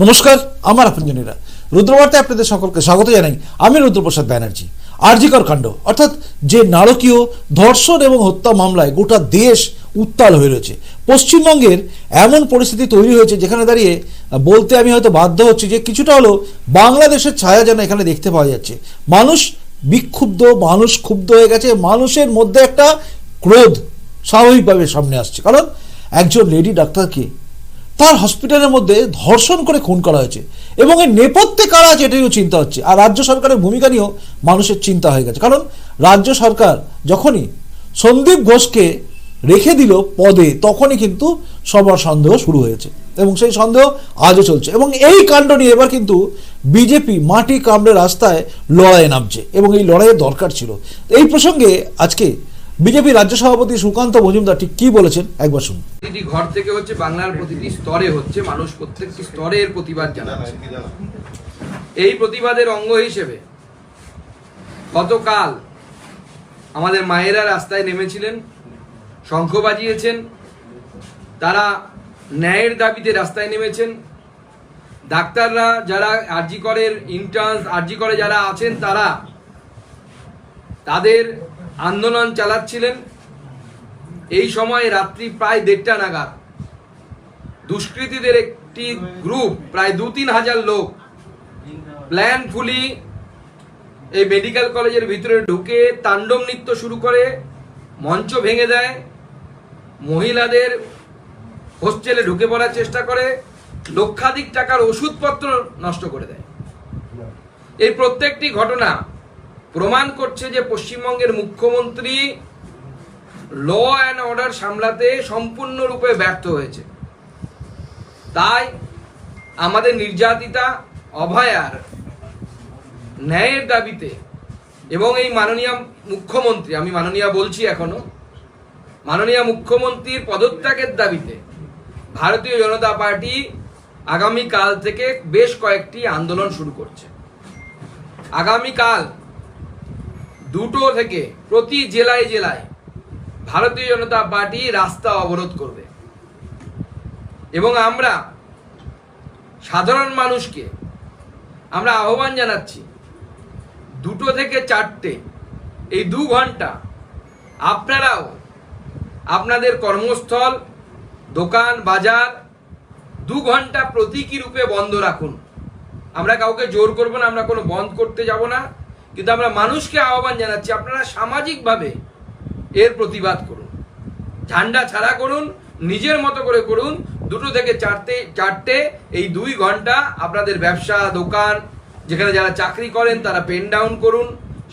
নমস্কার, আমার আপনজনেরা। রুদ্রবার্তায় আপনাদের সকলকে স্বাগত জানাই। আমি রুদ্রপ্রসাদ ব্যানার্জি, আরজিকর কাণ্ড। অর্থাৎ যে নারকীয় ধর্ষণ এবং হত্যা মামলায় গোটা দেশ উত্তাল হয়ে রয়েছে। পশ্চিমবঙ্গের এমন পরিস্থিতি তৈরি হয়েছে যেখানে দাঁড়িয়ে বলতে আমি হয়তো বাধ্য হচ্ছি যে কিছুটা হলো বাংলাদেশের ছায়া যেন এখানে দেখতে পাওয়া যাচ্ছে। মানুষ বিক্ষুব্ধ, মানুষ ক্ষুব্ধ হয়ে গেছে। মানুষের মধ্যে একটা ক্রোধ স্বাভাবিকভাবে সামনে আসছে। কারণ একজন লেডি ডাক্তারকে তার হসপিটালের মধ্যে ধর্ষণ করে খুন করা হয়েছে। এবং এই নেপথ্যে কারা আছে এটাইও চিন্তা হচ্ছে। আর রাজ্য সরকারের ভূমিকা নিয়েও মানুষের চিন্তা হয়ে গেছে। কারণ রাজ্য সরকার যখনই সন্দীপ ঘোষকে রেখে দিল পদে, তখনই কিন্তু সবার সন্দেহ শুরু হয়েছে। এবং সেই সন্দেহ আজও চলছে। এবং এই কাণ্ড নিয়ে এবার কিন্তু বিজেপি মাটি কামড়ে রাস্তায় লড়াইয়ে নামছে। এবং এই লড়াইয়ের দরকার ছিল। এই প্রসঙ্গে আজকে বিজেপি রাজ্য সভাপতি সুকান্ত মজুমদার ঠিক কি বলেছেন? একবার শুনুন। প্রতিটি ঘর থেকে হচ্ছে বাংলার প্রতিটি স্তরে হচ্ছে মানুষ প্রত্যেকটি স্তরে এর প্রতিবাদ জানাচ্ছে। এই প্রতিবাদের অঙ্গ হিসেবে গতকাল আমাদের মায়েরা রাস্তায় নেমেছিলেন, শঙ্খ বাজিয়েছেন, তারা ন্যায়ের দাবিতে রাস্তায় নেমেছেন। ডাক্তাররা যারা আরজি করের ইন্টার্নস আরজি করে যারা আছেন তারা, তাদের আন্দোলন চালাচ্ছিলেন। এই সময় রাত্রি প্রায় দেড়টা নাগাদ। দুষ্কৃতীদের একটি গ্রুপ, প্রায় দু তিন হাজার লোক প্ল্যানফুলি এই মেডিকেল কলেজের ভিতরে ঢুকে তাণ্ডব নৃত্য শুরু করে, মঞ্চ ভেঙে দেয়, মহিলাদের হোস্টেলে ঢুকে পড়ার চেষ্টা করে, লক্ষাধিক টাকার ওষুধপত্র নষ্ট করে দেয়। এই প্রত্যেকটি ঘটনা প্রমাণ করছে যে পশ্চিমবঙ্গের মুখ্যমন্ত্রী ল অ্যান্ড অর্ডার সামলাতে সম্পূর্ণরূপে ব্যর্থ হয়েছে। তাই আমাদের নির্যাতিতা, অভয়ার ন্যায়ের দাবিতে এবং এই মাননীয় মুখ্যমন্ত্রী, আমি মাননীয় বলছি এখনও, মাননীয় মুখ্যমন্ত্রীর পদত্যাগের দাবিতে ভারতীয় জনতা পার্টি আগামী কাল থেকে বেশ কয়েকটি আন্দোলন শুরু করছে। আগামীকাল দুটো থেকে প্রতি জেলায় জেলায় ভারতীয় জনতা পার্টি রাস্তা অবরোধ করবে। এবং আমরা সাধারণ মানুষকে আমরা আহ্বান জানাচ্ছি, দুটো থেকে চারটে, এই দু ঘণ্টা আপনারাও আপনাদের কর্মস্থল, দোকান, বাজার দু ঘণ্টা প্রতীকী রূপে বন্ধ রাখুন। আমরা কাউকে জোর করব না, আমরা কোনো বন্ধ করতে যাব না। কিন্তু আমরা মানুষকে আহ্বান জানাচ্ছি, আপনারা সামাজিকভাবে এর প্রতিবাদ করুন। ঝান্ডা ছাড়া করুন, নিজের মতো করে করুন, দুটো থেকে চারটে চারটে, এই দুই ঘণ্টা আপনাদের ব্যবসা, দোকান, যেখানে যারা চাকরি করেন তারা পেন ডাউন করুন,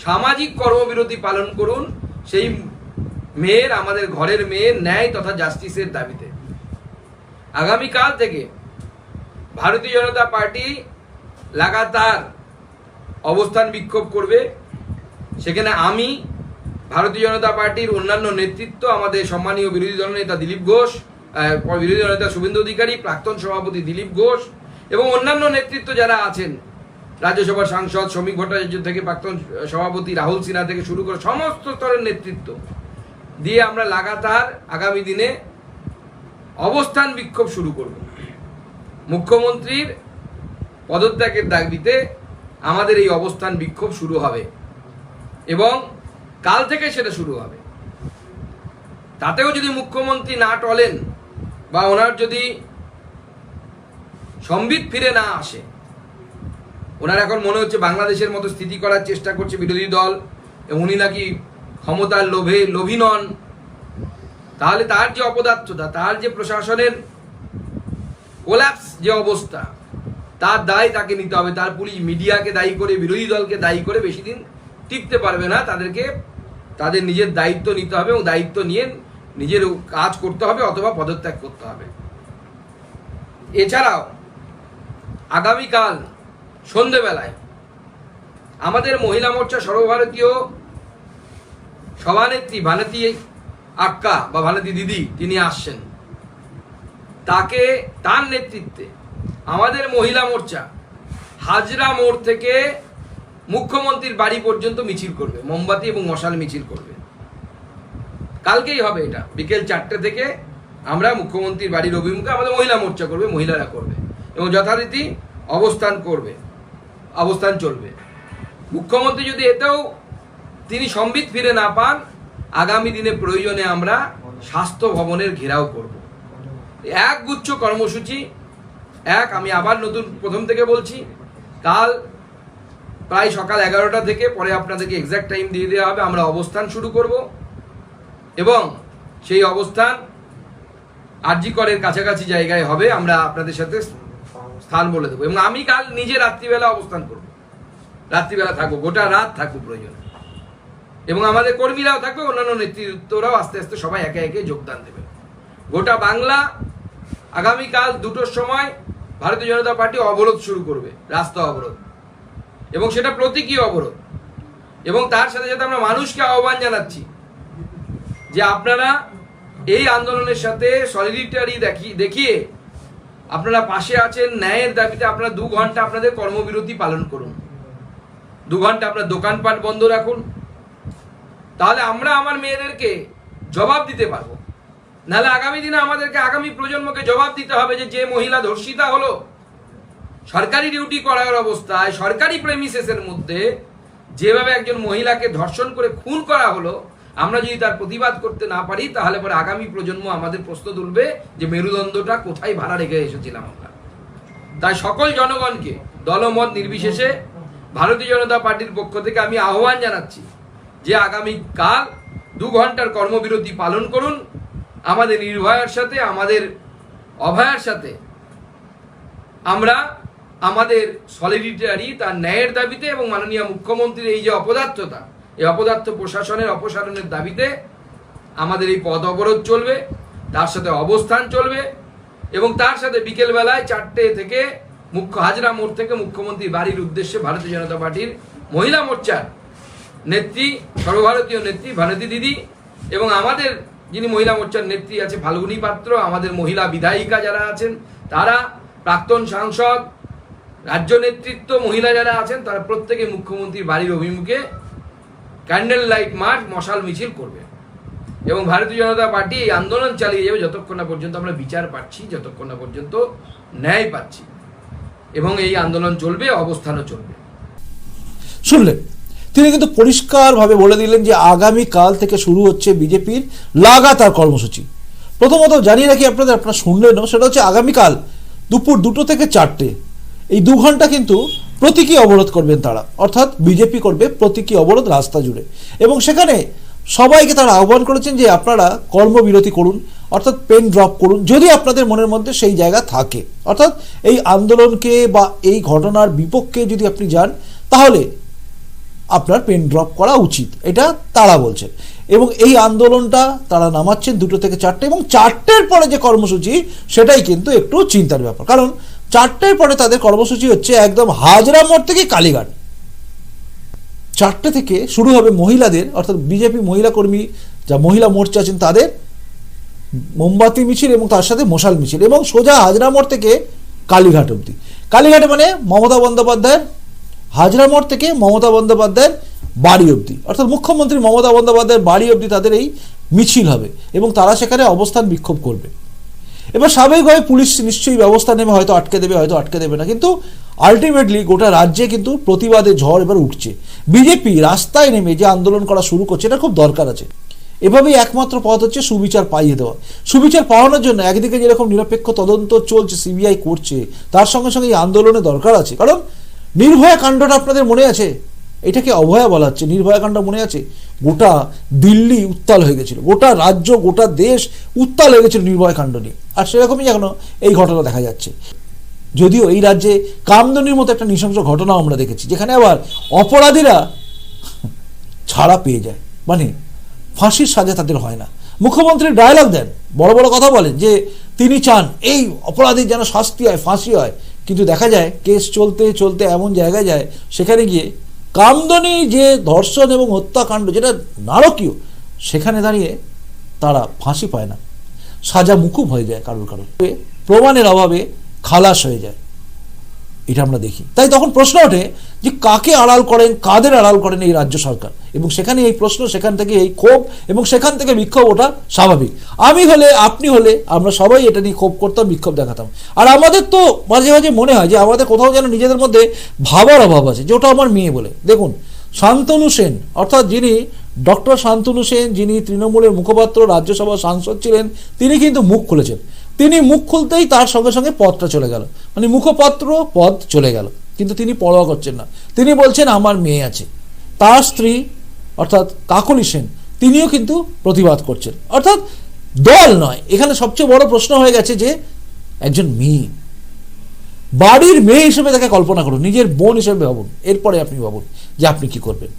সামাজিক কর্মবিরতি পালন করুন, সেই মেয়ের, আমাদের ঘরের মেয়ের ন্যায় তথা জাস্টিসের দাবিতে। আগামীকাল থেকে ভারতীয় জনতা পার্টি লাগাতার অবস্থান বিক্ষোভ করবে। সেখানে আমি, ভারতীয় জনতা পার্টির অন্যান্য নেতৃত্ব, আমাদের সম্মানীয় বিরোধী দলনেতা দিলীপ ঘোষ বিরোধী দলনেতা শুভেন্দু অধিকারী, প্রাক্তন সভাপতি দিলীপ ঘোষ এবং অন্যান্য নেতৃত্ব যারা আছেন, রাজ্যসভার সাংসদ শ্রমিক ভট্টাচার্য থেকে প্রাক্তন সভাপতি রাহুল সিনহা থেকে শুরু করে সমস্ত স্তরের নেতৃত্ব দিয়ে আমরা লাগাতার আগামী দিনে অবস্থান বিক্ষোভ শুরু করব। মুখ্যমন্ত্রীর পদত্যাগের দাবিতে আমাদের এই অবস্থান বিক্ষোভ শুরু হবে। এবং কাল থেকে সেটা শুরু হবে। তাতেও যদি মুখ্যমন্ত্রী না টলেন বা ওনার যদি সম্বিত ফিরে না আসে, ওনার এখন মনে হচ্ছে বাংলাদেশের মতো স্থিতি করার চেষ্টা করছে বিরোধী দল উনি নাকি ক্ষমতার লোভে লোভী নন, তাহলে তার যে অপদার্থতা, তার যে প্রশাসনের কোল্যাপস যে অবস্থা তার দায় তাকে নিতে হবে। তার পুলিশ মিডিয়াকে দায়ী করে, বিরোধী দলকে দায়ী করে বেশি দিন টিকতে পারবে না। তাদেরকে, তাদের নিজের দায়িত্ব নিতে হবে এবং দায়িত্ব নিয়ে নিজের কাজ করতে হবে অথবা পদত্যাগ করতে হবে। এছাড়াও, আগামীকাল সন্ধেবেলায় আমাদের মহিলা মোর্চা সর্বভারতীয় সভানেত্রী ভানতী আক্কা বা ভানতী দিদি, তিনি আসছেন। তাকে, তার নেতৃত্বে আমাদের মহিলা মোর্চা হাজরা মোড় থেকে মুখ্যমন্ত্রীর বাড়ি পর্যন্ত মিছিল করবে, মোমবাতি এবং মশাল মিছিল করবে। কালকেই হবে এটা, বিকেল চারটে থেকে আমরা মুখ্যমন্ত্রীর বাড়ির অভিমুখে আমাদের মহিলা মোর্চা করবে, মহিলারা করবে এবং যথারীতি অবস্থান করবে, অবস্থান চলবে। মুখ্যমন্ত্রী যদি এতেও তিনি সম্বিত ফিরে না পান, আগামী দিনে প্রয়োজনে আমরা স্বাস্থ্য ভবনের ঘেরাও করব। এক গুচ্ছ কর্মসূচি এক, আমি আবার নতুন প্রথম থেকে বলছি, কাল প্রায় সকাল এগারোটা থেকে, পরে আপনাদেরকে এক্সাক্ট টাইম দিয়ে দেওয়া হবে, আমরা অবস্থান শুরু করব। এবং সেই অবস্থান আরজি করের কাছাকাছি জায়গায় হবে, আমরা আপনাদের সাথে স্থান বলে দেবো। এবং আমি কাল নিজে রাত্রিবেলা অবস্থান করব। রাত্রিবেলা থাকব, গোটা রাত থাকব প্রয়োজন। এবং আমাদের কর্মীরাও থাকবে, অন্যান্য নেতৃত্বরাও আস্তে আস্তে সবাই একে একে যোগদান দেবে। গোটা বাংলা আগামীকাল দুটোর সময় ভারতীয় জনতা পার্টি অবরোধ শুরু করবে, রাস্তা অবরোধ। এবং সেটা প্রতীকী অবরোধ। এবং তার সাথে সাথে আমরা মানুষকে আহ্বান জানাচ্ছি যে আপনারা এই আন্দোলনের সাথে সলিডিটারি দেখি, দেখিয়ে আপনারা পাশে আছেন, ন্যায়ের দাবিতে আপনারা দু ঘণ্টা আপনাদের কর্মবিরতি পালন করুন। দু ঘণ্টা আপনার দোকানপাট বন্ধ রাখুন। তাহলে আমরা আমার মেয়েদেরকে জবাব দিতে পারব। নাহলে আগামী দিনে আমাদেরকে আগামী প্রজন্মকে জবাব দিতে হবে যে যে মহিলা ধর্ষিতা হলো, সরকারি ডিউটি করার অবস্থায়, সরকারি প্রেমিসেসের মধ্যে যেভাবে একজন মহিলাকে ধর্ষণ করে খুন করা হলো, আমরা যদি তার প্রতিবাদ করতে না পারি, তাহলে পরে আগামী প্রজন্ম আমাদের প্রশ্ন তুলবে যে মেরুদণ্ডটা কোথায় ভাড়া রেখে এসেছিলাম আমরা। তাই সকল জনগণকে, দলমত নির্বিশেষে ভারতীয় জনতা পার্টির পক্ষ থেকে আমি আহ্বান জানাচ্ছি যে আগামী কাল দু ঘণ্টার কর্মবিরতি পালন করুন আমাদের নির্ভয়ার সাথে, আমাদের অভয়ার সাথে। আমরা আমাদের সলিডিটারি তার ন্যায়ের দাবিতে এবং মাননীয় মুখ্যমন্ত্রীর এই যে অপদার্থতা, এই অপদার্থ প্রশাসনের অপসারণের দাবিতে আমাদের এই পদ অবরোধ চলবে, তার সাথে অবস্থান চলবে এবং তার সাথে বিকেলবেলায় চারটে থেকে মুখ্য, হাজরা মোড় থেকে মুখ্যমন্ত্রী বাড়ির উদ্দেশ্যে ভারতীয় জনতা পার্টির মহিলা মোর্চার নেত্রী, সর্বভারতীয় নেত্রী ভারতী দিদি এবং আমাদের যিনি মহিলা মোর্চার নেত্রী আছে ফাল্গুনী পাত্র, আমাদের মহিলা বিধায়িকা যারা আছেন, তারা প্রাক্তন সাংসদ, রাজ্য নেতৃত্ব মহিলা যারা আছেন, তারা প্রত্যেকে মুখ্যমন্ত্রীর বাড়ির অভিমুখে ক্যান্ডেল লাইট মার্চ মশাল মিছিল করবে। এবং ভারতীয় জনতা পার্টি এই আন্দোলন চালিয়ে যাবে যতক্ষণ না পর্যন্ত আমরা বিচার পাচ্ছি, যতক্ষণ না পর্যন্ত ন্যায় পাচ্ছি। এবং এই আন্দোলন চলবে, অবস্থানও চলবে। শুনলেন? তিনি কিন্তু পরিষ্কারভাবে বলে দিলেন যে আগামী কাল থেকে শুরু হচ্ছে বিজেপির লাগাতার কর্মসূচি। প্রথমত জানিয়ে রাখি আপনাদের, আপনারা শুনলেন সেটা হচ্ছে আগামীকাল দুপুর দুটো থেকে চারটে। এই দু ঘণ্টা কিন্তু প্রতীকী অবরোধ করবেন তারা। অর্থাৎ বিজেপি করবে প্রতীকী অবরোধ রাস্তা জুড়ে। এবং সেখানে সবাইকে তারা আহ্বান করেছেন যে আপনারা কর্মবিরতি করুন, অর্থাৎ পেন ড্রপ করুন, যদি আপনাদের মনের মধ্যে সেই জায়গা থাকে। অর্থাৎ এই আন্দোলনকে বা এই ঘটনার বিপক্ষে যদি আপনি যান, তাহলে আপনার পেন ড্রপ করা উচিত। এটা তারা বলছেন। এবং এই আন্দোলনটা তারা নামাচ্ছেন দুটো থেকে চারটে এবং চারটের পরে যে কর্মসূচি, সেটাই কিন্তু একটু চিন্তার ব্যাপার। কারণ চারটের পরে তাদের কর্মসূচি হচ্ছে একদম হাজরা মোড় থেকে কালীঘাট। চারটে থেকে শুরু হবে মহিলাদের, অর্থাৎ বিজেপি মহিলা কর্মী, যা মহিলা মোর্চা আছেন তাদের, মোমবাতি মিছিল এবং তার সাথে মশাল মিছিল এবং সোজা হাজরা মোড় থেকে কালীঘাট অবধি। কালীঘাটে মানে মমতা বন্দ্যোপাধ্যায়ের হাজরা মোড় থেকে মমতা বন্দ্যোপাধ্যায়ের বাড়ি অবধি। অর্থাৎ মুখ্যমন্ত্রী মমতা বন্দ্যোপাধ্যায়ের বাড়ি অবধি তাদের এই মিছিল হবে এবং তারা সেখানে অবস্থান বিক্ষোভ করবে। এবার স্বাভাবিকভাবে পুলিশ নিশ্চয়ই ব্যবস্থা নেবে, হয়তো আটকে দেবে, হয়তো আটকে দেবে না। কিন্তু আলটিমেটলি গোটা রাজ্যে কিন্তু প্রতিবাদে ঝড় এবার উঠছে। বিজেপি রাস্তায় নেমে যে আন্দোলন করা শুরু করছে, এটা খুব দরকার আছে। এভাবেই একমাত্র পথ হচ্ছে সুবিচার পাইয়ে দেওয়া। সুবিচার পাওয়ানোর জন্য একদিকে যেরকম নিরপেক্ষ তদন্ত চলছে সিবিআই করছে, তার সঙ্গে সঙ্গে এই আন্দোলনে দরকার আছে। কারণ নির্ভয়া কাণ্ডটা আপনাদের মনে আছে? এটাকে অভয়া বলা হচ্ছে, নির্ভয়া কাণ্ড মনে আছে? গোটা দিল্লি উত্তাল হয়ে গেছিল, গোটা রাজ্য, গোটা দেশ উত্তাল হয়ে গেছিল নির্ভয়া কাণ্ড নিয়ে। আর সেরকমই এখনও এই ঘটনা দেখা যাচ্ছে। যদিও এই রাজ্যে কামদনির মতো একটা নৃশংস ঘটনা আমরা দেখেছি, যেখানে আবার অপরাধীরা ছাড়া পেয়ে যায়। মানে ফাঁসির সাজা তাদের হয় না। মুখ্যমন্ত্রী ডায়লগ দেন, বড় বড় কথা বলেন যে, তিনি চান এই অপরাধীর যেন শাস্তি হয়, ফাঁসি হয়। কিন্তু দেখা যায় কেস চলতে চলতে এমন জায়গায় যায়, সেখানে গিয়ে কামদনি যে ধর্ষণ এবং হত্যাকাণ্ড যেটা নারকীয়, সেখানে দাঁড়িয়ে তারা ফাঁসি পায় না। সাজা মুকুব হয়ে যায় কারোর কারোর। প্রমাণের অভাবে খালাস হয়ে যায়। এটা আমরা দেখি। তাই তখন প্রশ্ন ওঠে যে কাকে আড়াল করেন, কাদের আড়াল করেন এই রাজ্য সরকার? এবং সেখানে এই প্রশ্ন, সেখান থেকে এই ক্ষোভ এবং সেখান থেকে বিক্ষোভ ওটা স্বাভাবিক। আমি হলে, আপনি হলে আমরা সবাই এটা নিয়ে ক্ষোভ করতাম, বিক্ষোভ দেখাতাম। আর আমাদের তো মাঝে মাঝে মনে হয় যে আমাদের কোথাও যেন নিজেদের মধ্যে ভাবার অভাব আছে, যে ওটা আমার মেয়ে বলে। দেখুন, শান্তনু সেন, অর্থাৎ যিনি ডক্টর শান্তনু সেন, যিনি তৃণমূলের মুখপাত্র, রাজ্যসভার সাংসদ ছিলেন, তিনি কিন্তু মুখ খুলেছেন। তিনি মুখ খুলতেই তার সঙ্গে সঙ্গে পদটা চলে গেল। মানে মুখপত্র পদ চলে গেল। কিন্তু তিনি পরোয়া করছেন না। তিনি বলছেন, আমার মেয়ে আছে। তার স্ত্রী, অর্থাৎ কাকলি সেন, তিনিও কিন্তু প্রতিবাদ করছেন। অর্থাৎ দল নয়। এখানে সবচেয়ে বড় প্রশ্ন হয়ে গেছে যে, একজন মেয়ে। বাড়ির মেয়ে হিসেবে তাকে কল্পনা করুন। নিজের বোন হিসেবে ভাবুন। এরপরে আপনি ভাবুন যে আপনি কি করবেন।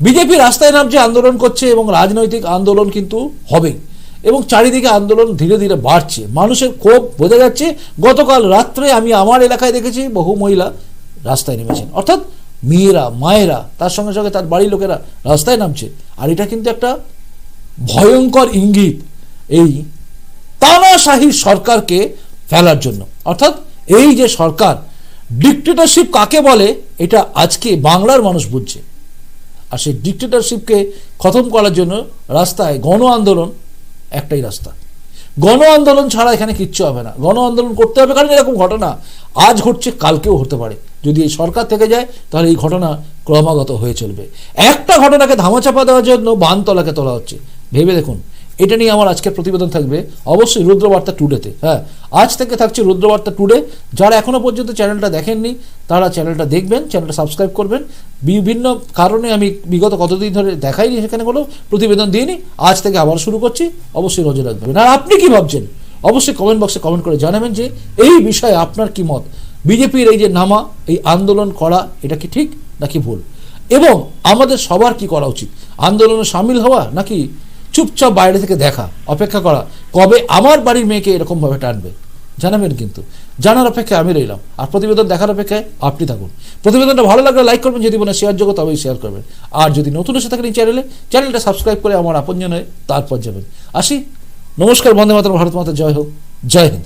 বিজেপি রাস্তায় নামছে, আন্দোলন করছে এবং রাজনৈতিক আন্দোলন কিন্তু হবে। এবং চারিদিকে আন্দোলন ধীরে ধীরে বাড়ছে। মানুষের ক্ষোভ বোঝা যাচ্ছে, গতকাল রাত্রে আমি আমার এলাকায় দেখেছি বহু মহিলা রাস্তায় নেমেছেন। অর্থাৎ মেয়েরা, মায়েরা, তার সঙ্গে সঙ্গে তার বাড়ির লোকেরা রাস্তায় নামছে। আর এটা কিন্তু একটা ভয়ঙ্কর ইঙ্গিত এই তানাশাহী সরকারকে ফেলার জন্য। অর্থাৎ এই যে সরকার ডিক্টেটরশিপ কাকে বলে, এটা আজকে বাংলার মানুষ বুঝছে। আর সেই ডিক্টেটরশিপকে খতম করার জন্য রাস্তায় গণ আন্দোলন একটাই রাস্তা। গণ আন্দোলন ছাড়া এখানে কিচ্ছু হবে না। গণ আন্দোলন করতে হবে কারণ এরকম ঘটনা আজ ঘটছে, কালকেও হতে পারে। যদি এই সরকার থেকে যায়, তাহলে এই ঘটনা ক্রমাগত হয়ে চলবে। একটা ঘটনাকে ধামাচাপা দেওয়ার জন্য বানতলাকে তোলা হচ্ছে। ভেবে দেখুন এটা নিয়ে আমার আজকের প্রতিবেদন থাকবে। অবশ্যই রুদ্রবার্তা টুডেতে হ্যাঁ। আজ থেকে থাকছে রুদ্রবার্তা টুডে যারা এখনও পর্যন্ত চ্যানেলটা দেখেননি, তারা চ্যানেলটা দেখবেন চ্যানেলটা সাবস্ক্রাইব করবেন। বিভিন্ন কারণে আমি বিগত কতদিন ধরে দেখাইনি সেখানে কোনো প্রতিবেদন দিইনি। আজ থেকে আবার শুরু করছি। অবশ্যই নজর রাখবেন। আর আপনি কি ভাবছেন? অবশ্যই কমেন্ট বক্সে কমেন্ট করে জানাবেন যে, এই বিষয়ে আপনার কি মত? বিজেপির এই যে নামা, এই আন্দোলন করা, এটা কি ঠিক নাকি ভুল? এবং আমাদের সবার কি করা উচিত? আন্দোলনে সামিল হওয়া নাকি চুপচাপ বাইরে থেকে দেখা, অপেক্ষা করা। কবে আমার বাড়ির মেয়েকে এরকমভাবে টানবে? জানাবেন কিন্তু। জানার অপেক্ষায় আমি রইলাম। আর প্রতিবেদন দেখার অপেক্ষায় আপনি থাকুন। প্রতিবেদনটা ভালো লাগলে লাইক করবেন, যদি মনে শেয়ার যোগ্য, তবেই শেয়ার করবেন। আর যদি নতুন এসে থাকেন এই চ্যানেলে চ্যানেলটা সাবস্ক্রাইব করে আমার আপনজনে তারপর যাবেন। আসি। নমস্কার, বন্দে মাতরম, ভারত মাতা, জয় হোক। জয় হিন্দ।